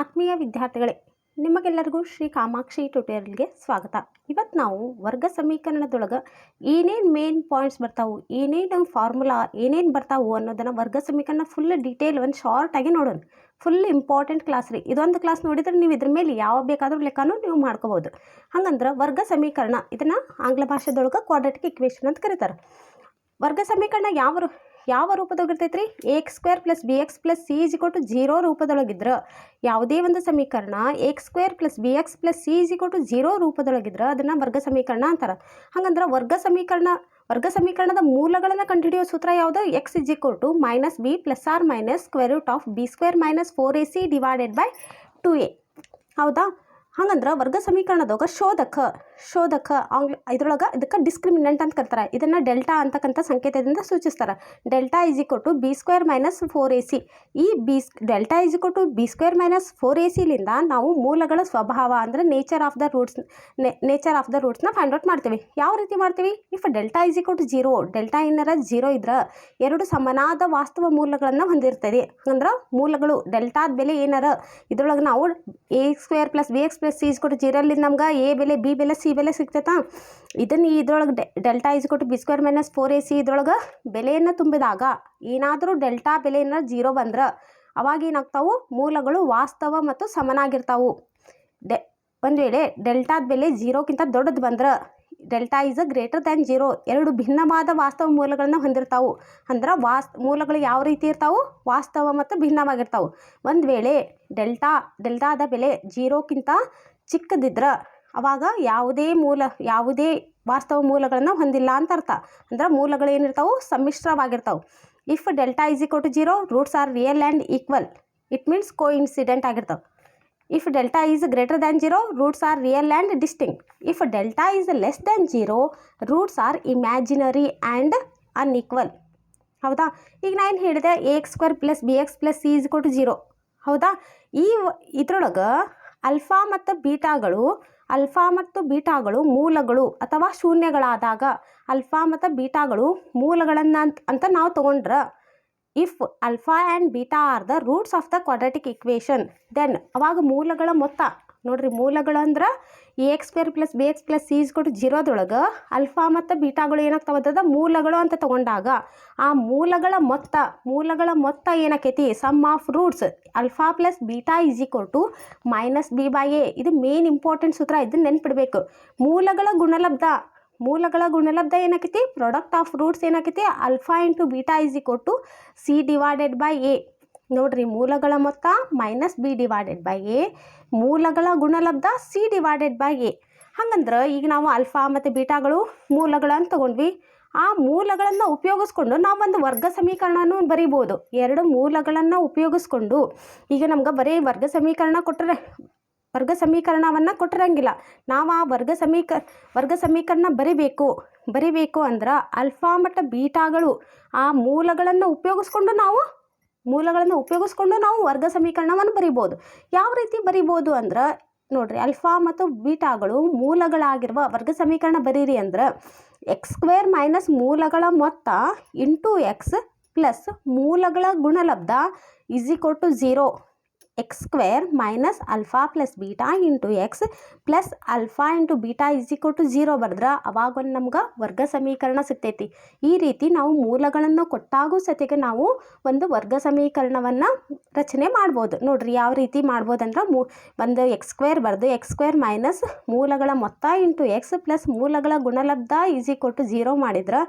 ಆತ್ಮೀಯ ವಿದ್ಯಾರ್ಥಿಗಳೇ, ನಿಮಗೆಲ್ಲರಿಗೂ ಶ್ರೀ ಕಾಮಾಕ್ಷಿ ಟ್ಯುಟೋರಿಯಲ್ಗೆ ಸ್ವಾಗತ. ಇವತ್ತು ನಾವು ವರ್ಗ ಸಮೀಕರಣದೊಳಗೆ ಏನೇನು ಮೇನ್ ಪಾಯಿಂಟ್ಸ್ ಬರ್ತಾವು, ಏನೇನು ಫಾರ್ಮುಲಾ ಏನೇನು ಬರ್ತಾವು ಅನ್ನೋದನ್ನು ವರ್ಗ ಸಮೀಕರಣ ಫುಲ್ ಡೀಟೇಲ್ ಒಂದು ಶಾರ್ಟಾಗಿ ನೋಡೋಣ. ಫುಲ್ ಇಂಪಾರ್ಟೆಂಟ್ ಕ್ಲಾಸ್ ರೀ. ಇದೊಂದು ಕ್ಲಾಸ್ ನೋಡಿದ್ರೆ ನೀವು ಇದ್ರ ಮೇಲೆ ಯಾವ ಬೇಕಾದರೂ ಲೆಕ್ಕನೂ ನೀವು ಮಾಡ್ಕೋಬೋದು ಹಂಗಂದ್ರೆ ವರ್ಗ ಸಮೀಕರಣ ಇದನ್ನು ಆಂಗ್ಲ ಭಾಷೆದೊಳಗೆ ಕ್ವಾಡ್ರೆಟಿಕ್ ಇಕ್ವೇಷನ್ ಅಂತ ಕರೀತಾರೆ. ವರ್ಗ ಸಮೀಕರಣ ಯಾವ ಯಾವ ರೂಪದೊಳಗಿರ್ತೈತೆ ರೀ X square plus B X plus C is to zero ರೂಪದೊಳಗಿದ್ರೆ ಯಾವುದೇ ಒಂದು ಸಮೀಕರಣ X square plus B X plus C is to zero ರೂಪದೊಳಗಿದ್ರೆ ಅದನ್ನು ವರ್ಗ ಸಮೀಕರಣ ಅಂತಾರೆ. ಹಂಗಂದ್ರೆ ವರ್ಗ ಸಮೀಕರಣ, ವರ್ಗ ಸಮೀಕರಣದ ಮೂಲಗಳನ್ನು ಕಂಡುಹಿಡಿಯೋ ಸೂತ್ರ ಯಾವುದು? X is to minus B plus or minus square root of B square minus four A C divided by two A ಹೌದಾ? ಹಂಗಂದ್ರೆ ವರ್ಗ ಸಮೀಕರಣದೊಳಗೆ ಶೋಧಕ ಶೋಧಕ ಆಂಗ್ಲ ಇದ್ರೊಳಗೆ ಇದಕ್ಕೆ ಡಿಸ್ಕ್ರಿಮಿನೆಂಟ್ ಅಂತ ಕರ್ತಾರೆ. ಇದನ್ನು ಡೆಲ್ಟಾ ಅಂತಕ್ಕಂಥ ಸಂಕೇತದಿಂದ ಸೂಚಿಸ್ತಾರೆ. Delta is to B square minus four A C ಈ B delta is to B square minus four A ಸಿಲಿಂದ ನಾವು ಮೂಲಗಳ ಸ್ವಭಾವ ಅಂದರೆ nature of the roots nature of the ರೂಟ್ಸ್ನ find out ಮಾಡ್ತೀವಿ. ಯಾವ ರೀತಿ ಮಾಡ್ತೀವಿ? If delta is to zero delta ಏನಾರ ಜೀರೋ ಇದ್ರೆ ಎರಡು ಸಮನಾದ ವಾಸ್ತವ ಮೂಲಗಳನ್ನು ಹೊಂದಿರ್ತದೆ. ಅಂದ್ರೆ ಮೂಲಗಳು ಡೆಲ್ಟಾದ ಬೆಲೆ ಏನಾರ ಇದ್ರೊಳಗೆ ನಾವು A square plus B X plus C is ಕೊಟ್ಟು ಜೀರಲ್ಲಿ ನಮ್ಗೆ ಎ ಬೆಲೆ ಬಿ ಬೆಲೆ ಸಿ ಬೆಲೆ ಸಿಗ್ತೈತಾ? ಇದನ್ನು ಇದ್ರೊಳಗೆ ಡೆಲ್ಟಾ ಇಸ್ ಕೊಟ್ಟು B square minus four A C ಇದ್ರೊಳಗೆ ಬೆಲೆಯನ್ನು ತುಂಬಿದಾಗ ಏನಾದರೂ ಡೆಲ್ಟಾ ಬೆಲೆ ಏನಾರು ಜೀರೋ ಬಂದ್ರೆ ಅವಾಗ ಏನಾಗ್ತಾವು? ಮೂಲಗಳು ವಾಸ್ತವ ಮತ್ತು ಸಮನಾಗಿರ್ತಾವು. ಡೆ ಒಂದು ವೇಳೆ ಡೆಲ್ಟಾದ ಬೆಲೆ ಜೀರೋಕ್ಕಿಂತ ದೊಡ್ಡದು ಬಂದ್ರೆ delta is a greater than zero ಎರಡು ಭಿನ್ನವಾದ ವಾಸ್ತವ ಮೂಲಗಳನ್ನು ಹೊಂದಿರ್ತಾವು. ಅಂದ್ರೆ ವಾಸ್ ಮೂಲಗಳು ಯಾವ ರೀತಿ ಇರ್ತಾವು? ವಾಸ್ತವ ಮತ್ತು ಭಿನ್ನವಾಗಿರ್ತಾವೆ. ಒಂದು ವೇಳೆ ಡೆಲ್ಟಾ ಡೆಲ್ಟಾದ ಬೆಲೆ ಜೀರೋಕ್ಕಿಂತ ಚಿಕ್ಕದಿದ್ರೆ ಅವಾಗ ಯಾವುದೇ ಮೂಲ, ಯಾವುದೇ ವಾಸ್ತವ ಮೂಲಗಳನ್ನು ಹೊಂದಿಲ್ಲ ಅಂತ ಅರ್ಥ. ಅಂದ್ರೆ ಮೂಲಗಳು ಏನಿರ್ತಾವು ಸಮ್ಮಿಶ್ರವಾಗಿರ್ತಾವೆ. If delta is to zero roots are real and equal it means coincident ಆಗಿರ್ತಾವೆ. If delta is greater than zero roots are real and distinct if delta is less than zero roots are imaginary and unequal ಹೌದಾ? ಈಗ ನಾನು ಏನು ಹೇಳಿದೆ? A X square plus B X plus C is to zero ಹೌದಾ? ಈ ಇದ್ರೊಳಗೆ alpha ಮತ್ತು ಬೀಟಾಗಳು alpha ಮತ್ತು ಬೀಟಾಗಳು ಮೂಲಗಳು ಅಥವಾ ಶೂನ್ಯಗಳಾದಾಗ ಅಲ್ಫಾ ಮತ್ತು ಬೀಟಾಗಳು ಮೂಲಗಳನ್ನು ಅಂತ ನಾವು ತೊಗೊಂಡ್ರೆ if alpha and beta are the roots of the quadratic equation then ಅವಾಗ ಮೂಲಗಳ ಮೊತ್ತ ನೋಡ್ರಿ ಮೂಲಗಳು ಅಂದ್ರೆ A X square plus B X plus C ಇಸ್ಕೊಟ್ಟು ಜೀರೋದೊಳಗೆ ಅಲ್ಫಾ ಮತ್ತು ಬೀಟಾಗಳು ಏನಾಗ್ತಾವ ಅದ ಮೂಲಗಳು ಅಂತ ತಗೊಂಡಾಗ ಆ ಮೂಲಗಳ ಮೊತ್ತ ಮೂಲಗಳ ಮೊತ್ತ ಏನಾಕೈತಿ? Sum of roots alpha plus beta is equal to minus B by A ಇದು ಮೇನ್ ಇಂಪಾರ್ಟೆಂಟ್ ಸೂತ್ರ, ಇದನ್ನ ನೆನ್ಪಿಡ್ಬೇಕು. ಮೂಲಗಳ ಗುಣಲಬ್ಧ ಮೂಲಗಳ ಗುಣಲಬ್ಧ ಏನಾಕೈತಿ? Product of roots ಏನಾಕೈತಿ? Alpha into beta is equal to C divided by A ನೋಡ್ರಿ, ಮೂಲಗಳ ಮೊತ್ತ minus B divided by A ಮೂಲಗಳ ಗುಣಲಬ್ಧ ಸಿ ಡಿವೈಡೆಡ್ ಬೈ ಎ ಹಂಗಂದ್ರೆ ಈಗ ನಾವು ಅಲ್ಫಾ ಮತ್ತು ಬೀಟಾಗಳು ಮೂಲಗಳನ್ನು ತಗೊಂಡ್ವಿ. ಆ ಮೂಲಗಳನ್ನು ಉಪಯೋಗಿಸ್ಕೊಂಡು ನಾವೊಂದು ವರ್ಗ ಸಮೀಕರಣನೂ ಬರಿಬೋದು. ಎರಡು ಮೂಲಗಳನ್ನು ಉಪಯೋಗಿಸ್ಕೊಂಡು ಈಗ ನಮ್ಗೆ ಬರೀ ವರ್ಗ ಸಮೀಕರಣ ಕೊಟ್ಟರೆ ವರ್ಗ ಸಮೀಕರಣವನ್ನು ಕೊಟ್ಟಿರಂಗಿಲ್ಲ ನಾವು ಆ ವರ್ಗ ಸಮೀಕ, ವರ್ಗ ಸಮೀಕರಣ ಬರಿಬೇಕು. ಬರಿಬೇಕು ಅಂದ್ರೆ ಅಲ್ಫಾ ಮತ್ತು ಬೀಟಾಗಳು ಆ ಮೂಲಗಳನ್ನು ಉಪಯೋಗಿಸ್ಕೊಂಡು ನಾವು ಮೂಲಗಳನ್ನು ಉಪಯೋಗಿಸ್ಕೊಂಡು ನಾವು ವರ್ಗ ಸಮೀಕರಣವನ್ನು ಬರಿಬೋದು. ಯಾವ ರೀತಿ ಬರಿಬೋದು ಅಂದ್ರೆ, ನೋಡ್ರಿ ಅಲ್ಫಾ ಮತ್ತು ಬೀಟಾಗಳು ಮೂಲಗಳಾಗಿರುವ ವರ್ಗ ಸಮೀಕರಣ ಬರೀರಿ ಅಂದ್ರೆ ಎಕ್ಸ್ ಸ್ಕ್ವೇರ್ ಮೈನಸ್ ಮೂಲಗಳ ಮೊತ್ತ ಇಂಟು ಎಕ್ಸ್ ಪ್ಲಸ್ ಮೂಲಗಳ ಗುಣಲಬ್ಧ to zero X square minus alpha plus beta into X plus alpha into beta is equal to zero ಬರೆದ್ರೆ ಅವಾಗ ಒಂದು ನಮ್ಗೆ ವರ್ಗ ಸಮೀಕರಣ ಸಿಗ್ತೈತಿ. ಈ ರೀತಿ ನಾವು ಮೂಲಗಳನ್ನು ಕೊಟ್ಟಾಗೂ ಸತಿಗೆ ನಾವು ಒಂದು ವರ್ಗ ಸಮೀಕರಣವನ್ನು ರಚನೆ ಮಾಡ್ಬೋದು. ನೋಡ್ರಿ ಯಾವ ರೀತಿ ಮಾಡ್ಬೋದಂದ್ರೆ ಮೂ ಒಂದು ಎಕ್ಸ್ ಸ್ಕ್ವೇರ್ ಬರೆದು ಎಕ್ಸ್ ಸ್ಕ್ವೇರ್ ಮೈನಸ್ ಮೂಲಗಳ ಮೊತ್ತ ಇಂಟು ಎಕ್ಸ್ ಪ್ಲಸ್ ಮೂಲಗಳ ಗುಣಲಬ್ಧ ಈಸ್ ಈಕ್ವಲ್ ಟು ಝೀರೋ ಮಾಡಿದ್ರೆ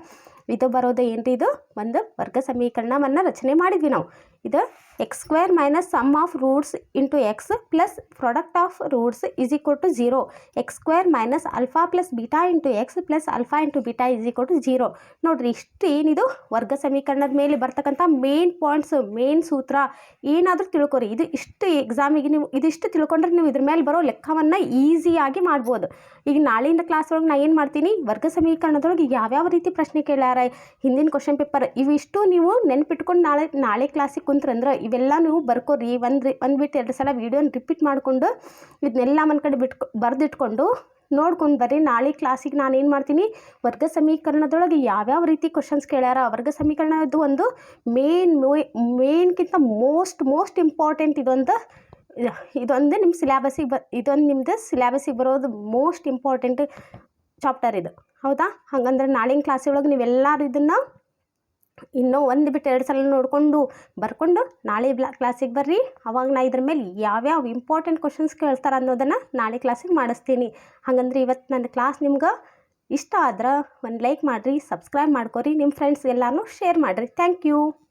ಇದು ಬರೋದು ಏನ್ರಿ ಇದು? ಒಂದು ವರ್ಗ ಸಮೀಕರಣವನ್ನು ರಚನೆ ಮಾಡಿದ್ವಿ ನಾವು. ಇದು X square minus sum of roots into X plus product of roots is equal to zero X square minus alpha plus beta into X plus alpha into beta is equal to zero ನೋಡಿರಿ ಇಷ್ಟು ಏನಿದು ವರ್ಗ ಸಮೀಕರಣದ ಮೇಲೆ ಬರ್ತಕ್ಕಂಥ main points main ಸೂತ್ರ. ಏನಾದರೂ ತಿಳ್ಕೊರಿ. ಇದು ಇಷ್ಟು ಎಕ್ಸಾಮಿಗೆ ನೀವು ಇದಿಷ್ಟು ತಿಳ್ಕೊಂಡ್ರೆ ನೀವು ಇದ್ರ ಮೇಲೆ ಬರೋ ಲೆಕ್ಕವನ್ನು ಈಸಿಯಾಗಿ ಮಾಡ್ಬೋದು. ಈಗ ನಾಳೆಯಿಂದ ಕ್ಲಾಸ್ ಒಳಗೆ ನಾನು ಏನು ಮಾಡ್ತೀನಿ? ವರ್ಗ ಸಮೀಕರಣದೊಳಗೆ ಯಾವ್ಯಾವ ರೀತಿ ಪ್ರಶ್ನೆ ಕೇಳ್ಯಾರ ಹಿಂದಿನ ಕ್ವಶನ್ ಪೇಪರ್ ಇವಿಷ್ಟು ನೀವು ನೆನ್ಪಿಟ್ಕೊಂಡು ನಾಳೆ ನಾಳೆ ಕ್ಲಾಸಿಗೆ ಕುಂತ್ರಂದ್ರೆ ಇವೆಲ್ಲ ನೀವು ಬರ್ಕೋರಿ, ಒಂದು ಒಂದು ಬಿಟ್ಟು ಎರಡು ಸಲ ವೀಡಿಯೋನ ರಿಪೀಟ್ ಮಾಡಿಕೊಂಡು ಇದನ್ನೆಲ್ಲ ಒಂದು ಕಡೆ ಬಿಟ್ಕೊ, ಬರೆದಿಟ್ಕೊಂಡು ನೋಡ್ಕೊಂಡು ಬರ್ರಿ. ನಾಳೆ ಕ್ಲಾಸಿಗೆ ನಾನು ಏನು ಮಾಡ್ತೀನಿ, ವರ್ಗ ಸಮೀಕರಣದೊಳಗೆ ಯಾವ್ಯಾವ ರೀತಿ ಕ್ವಶನ್ಸ್ ಕೇಳ್ಯಾರ, ವರ್ಗ ಸಮೀಕರಣದ್ದು ಒಂದು ಮೇನ್ ಮೇನ್ಗಿಂತ ಮೋಸ್ಟ್ ಮೋಸ್ಟ್ ಇಂಪಾರ್ಟೆಂಟ್ ಇದೊಂದು ಇದೊಂದು ನಿಮ್ಮ ಸಿಲೆಬಸ್ಸಿಗೆ ಬ, ಇದೊಂದು ನಿಮ್ಮದು ಸಿಲೆಬಸ್ಸಿಗೆ ಬರೋದು ಮೋಸ್ಟ್ ಇಂಪಾರ್ಟೆಂಟ್ ಚಾಪ್ಟರ್ ಇದು. ಹೌದಾ? ಹಾಗಂದ್ರೆ ನಾಳಿನ ಕ್ಲಾಸ್ ಒಳಗೆ ನೀವೆಲ್ಲರೂ ಇದನ್ನು ಇನ್ನೂ ಒಂದು ಬಿಟ್ಟು ಎರಡು ಸಲ ನೋಡಿಕೊಂಡು ಬರ್ಕೊಂಡು ನಾಳೆ ಬ್ಲಾ ಕ್ಲಾಸಿಗೆ ಬರ್ರಿ. ಅವಾಗ ನಾ ಇದ್ರ ಮೇಲೆ ಯಾವ್ಯಾವ ಇಂಪಾರ್ಟೆಂಟ್ ಕ್ವಶನ್ಸ್ ಕೇಳ್ತಾರೆ ಅನ್ನೋದನ್ನು ನಾಳೆ ಕ್ಲಾಸಿಗೆ ಮಾಡಿಸ್ತೀನಿ. ಹಾಗಂದ್ರೆ ಇವತ್ತು ನನ್ನ ಕ್ಲಾಸ್ ನಿಮ್ಗೆ ಇಷ್ಟ ಆದ್ರೆ ಒಂದು ಲೈಕ್ ಮಾಡಿರಿ ಸಬ್ಸ್ಕ್ರೈಬ್ ಮಾಡ್ಕೊರಿ. ನಿಮ್ಮ ಫ್ರೆಂಡ್ಸ್ ಎಲ್ಲನೂ ಶೇರ್ ಮಾಡಿರಿ. Thank you